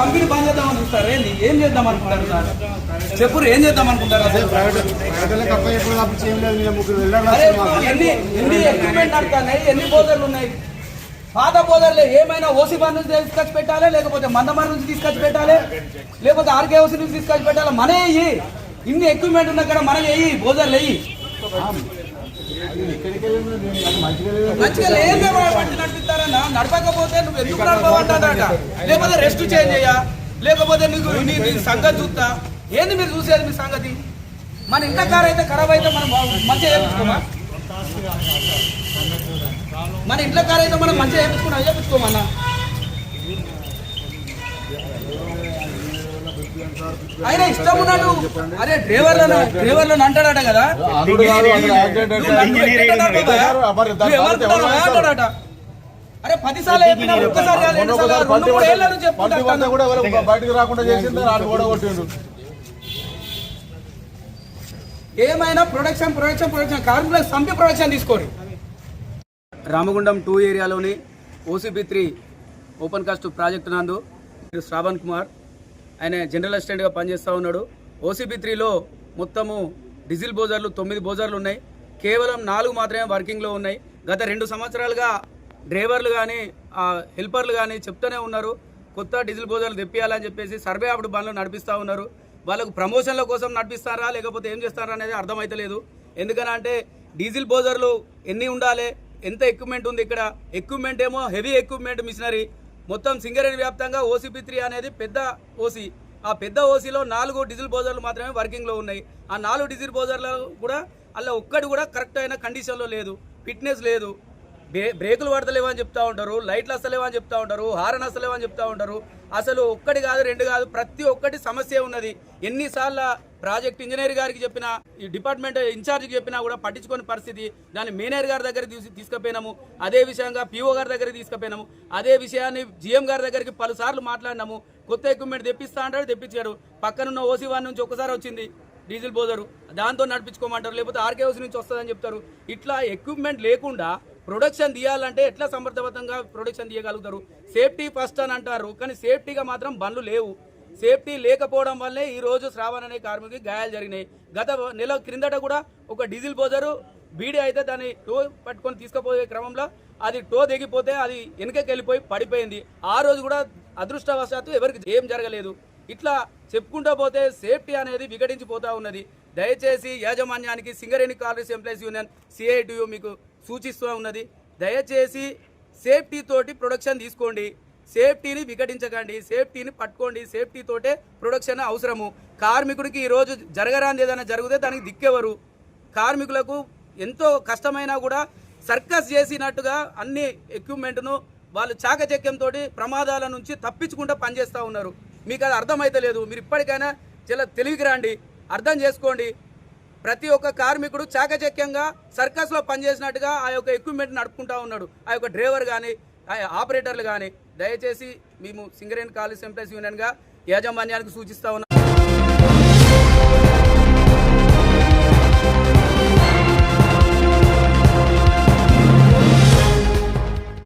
Company బంద్ చేద్దామని చూస్తారు. ఏంది? ఏం చేద్దాం అనుకుంటారు సార్? చెప్పు ఏం చేద్దాం అనుకుంటారు అసలు? అరే ఎన్ని ఎన్ని ఎక్విప్మెంట్ నడుతున్నాయి? ఎన్ని బోధర్లు ఉన్నాయి? పాత బోధర్లు ఏమైనా ఓసీ బార్ నుంచి తీసుకొచ్చి పెట్టాలి? లేకపోతే మందమార్ నుంచి తీసుకొచ్చి పెట్టాలి? లేకపోతే ఆర్కే ఓసీ నుంచి తీసుకొచ్చి పెట్టాలి? మనే వెయ్యి ఇన్ని ఎక్విప్మెంట్ ఉన్న కదా మనం వెయ్యి బోధర్లు వెయ్యి మంచిగా లేదు ఎందుకు నడపమంటాడట లేకపోతే రెస్ట్ చేంజ్ అయ్యా లేకపోతే నీకు నీ నీ సంగతి చూస్తా. ఏంది మీరు చూసేది మీ సంగతి? మన ఇంట్లో కారు అయితే ఖరాబ్ అయితే మనం మంచిగా చేపించుకోమా మన ఇంట్లో కారు అయితే మనం మంచిగా చేపించుకున్నా చేపించుకోమన్నా ఆయన ఇష్టం ఉన్నాడు అరే డ్రైవర్లను డ్రైవర్లను అంటాడట కదా? అరే పది సార్లు చెప్పినా ఒక్కసారి కాదు, రెండు మొన్న సార్లు ఒకసారి కాదు, బండి రెండు మూడు ఏళ్ళ పడితే- నుంచి చెప్పుకుంటా బండి పడితే కూడా ఎవరు బయటకు రాకుండా చేసింది ఆడు కూడా కొట్టిండు. ఏమైనా ప్రొడక్షన్ ప్రొడక్షన్ ప్రొడక్షన్. కార్మికులకు సంపి ప్రొడక్షన్ తీసుకోరు. Ramagundam two ఏరియాలోని OCP three open cast project నందు మీరు శ్రావణ్ కుమార్. ఆయన జనరల్ అసిస్టెంట్గా పనిచేస్తూ ఉన్నాడు. ఓసీపీ త్రీలో మొత్తము డీజిల్ బోజర్లు తొమ్మిది బోజర్లు ఉన్నాయి. కేవలం నాలుగు మాత్రమే వర్కింగ్లో ఉన్నాయి. గత రెండు సంవత్సరాలుగా డ్రైవర్లు కానీ హెల్పర్లు కానీ చెప్తూనే ఉన్నారు. కొత్త డీజిల్ బోజర్లు తెప్పియాలని చెప్పేసి సర్వే అప్పుడు బండ్లు నడిపిస్తూ ఉన్నారు. వాళ్ళకు ప్రమోషన్ల కోసం నడిపిస్తారా లేకపోతే ఏం చేస్తారా అనేది అర్థమైతలేదు. ఎందుకని అంటే డీజిల్ బోజర్లు ఎన్ని ఉండాలి ఎంత ఎక్విప్మెంట్ ఉంది ఇక్కడ. ఎక్విప్మెంట్ ఏమో హెవీ ఎక్విప్మెంట్ మిషనరీ మొత్తం సింగరేణి వ్యాప్తంగా ఓసీపీ త్రీ అనేది పెద్ద ఓసీ ఆ పెద్ద ఓసీలో నాలుగు డీజిల్ బోజర్లు మాత్రమే వర్కింగ్లో ఉన్నాయి. ఆ నాలుగు డీజిల్ బోజర్లు కూడా అలా ఒక్కటి కూడా కరెక్ట్ అయిన కండిషన్లో లేదు. ఫిట్నెస్ లేదు. బ్రేకులు పడతలేవని చెప్తా ఉంటారు లైట్లు వస్తలేవు చెప్తా ఉంటారు హారన్ వస్తలేవు చెప్తా ఉంటారు. అసలు ఒక్కటి కాదు రెండు కాదు ప్రతి ఒక్కటి సమస్య ఉన్నది. ఎన్నిసార్లు ప్రాజెక్ట్ ఇంజనీర్ గారికి చెప్పినా ఈ డిపార్ట్మెంట్ ఇన్ఛార్జికి చెప్పినా కూడా పట్టించుకోని పరిస్థితి. దాన్ని మేనేజర్ గారి దగ్గర తీసుకుపోయినాము. అదే విషయంగా పీఓ గారి దగ్గరికి తీసుకుపోయినాము. అదే విషయాన్ని జిఎం గారి దగ్గరికి పలుసార్లు మాట్లాడినాము. కొత్త ఎక్విప్మెంట్ తెప్పిస్తా అంటాడు తెప్పించాడు. పక్కనున్న ఓసీ వన్ నుంచి ఒక్కసారి వచ్చింది డీజిల్ బోదరు దాంతో నడిపించుకోమంటారు. లేకపోతే ఆర్కే నుంచి వస్తుందని చెప్తారు. ఇట్లా ఎక్విప్మెంట్ లేకుండా ప్రొడక్షన్ తీయాలంటే ఎట్లా సమర్థవంతంగా ప్రొడక్షన్ తీయగలుగుతారు? సేఫ్టీ ఫస్ట్ అని అంటారు కానీ సేఫ్టీగా మాత్రం బండ్లు లేవు. సేఫ్టీ లేకపోవడం వల్లే ఈరోజు శ్రావణ్ అనే కార్మికుడికి గాయాలు జరిగినాయి. గత నెల క్రిందట కూడా ఒక డీజిల్ పోజరు బీడీ అయితే దాన్ని టో పట్టుకొని తీసుకుపోయే క్రమంలో అది టో దిగిపోతే అది వెనుకకి వెళ్ళిపోయి పడిపోయింది. ఆ రోజు కూడా అదృష్టవశాత్తు ఎవరికి ఏం జరగలేదు. ఇట్లా చెప్పుకుంటూ పోతే సేఫ్టీ అనేది విఘటించిపోతూ ఉన్నది. దయచేసి యాజమాన్యానికి Singareni college employees union CITU మీకు సూచిస్తూ ఉన్నది. దయచేసి సేఫ్టీ తోటి ప్రొడక్షన్ తీసుకోండి. సేఫ్టీని విఘటించకండి సేఫ్టీని పట్టుకోండి. సేఫ్టీతోటే ప్రొడక్షన్ అవసరము. కార్మికుడికి ఈరోజు జరగరాంది ఏదైనా జరిగితే దానికి దిక్కెవరు? కార్మికులకు ఎంతో కష్టమైనా కూడా సర్కస్ చేసినట్టుగా అన్ని ఎక్విప్మెంట్ను వాళ్ళు చాకచక్యంతో ప్రమాదాల నుంచి తప్పించుకుంటూ పనిచేస్తూ ఉన్నారు. మీకు అది అర్థమైతే లేదు మీరు ఇప్పటికైనా చాలా తెలివికి రండి. అర్థం చేసుకోండి. ప్రతి ఒక్క కార్మికుడు చాకచక్యంగా సర్కస్లో పనిచేసినట్టుగా ఆ యొక్క ఎక్విప్మెంట్ నడుపుకుంటా ఉన్నాడు. ఆ యొక్క డ్రైవర్ కానీ ఆ ఆపరేటర్లు కానీ దయచేసి మేము సింగరేణి కాలేజ్ ఎంప్లాయీస్ యూనియన్గా యాజమాన్యానికి సూచిస్తా ఉన్నాం.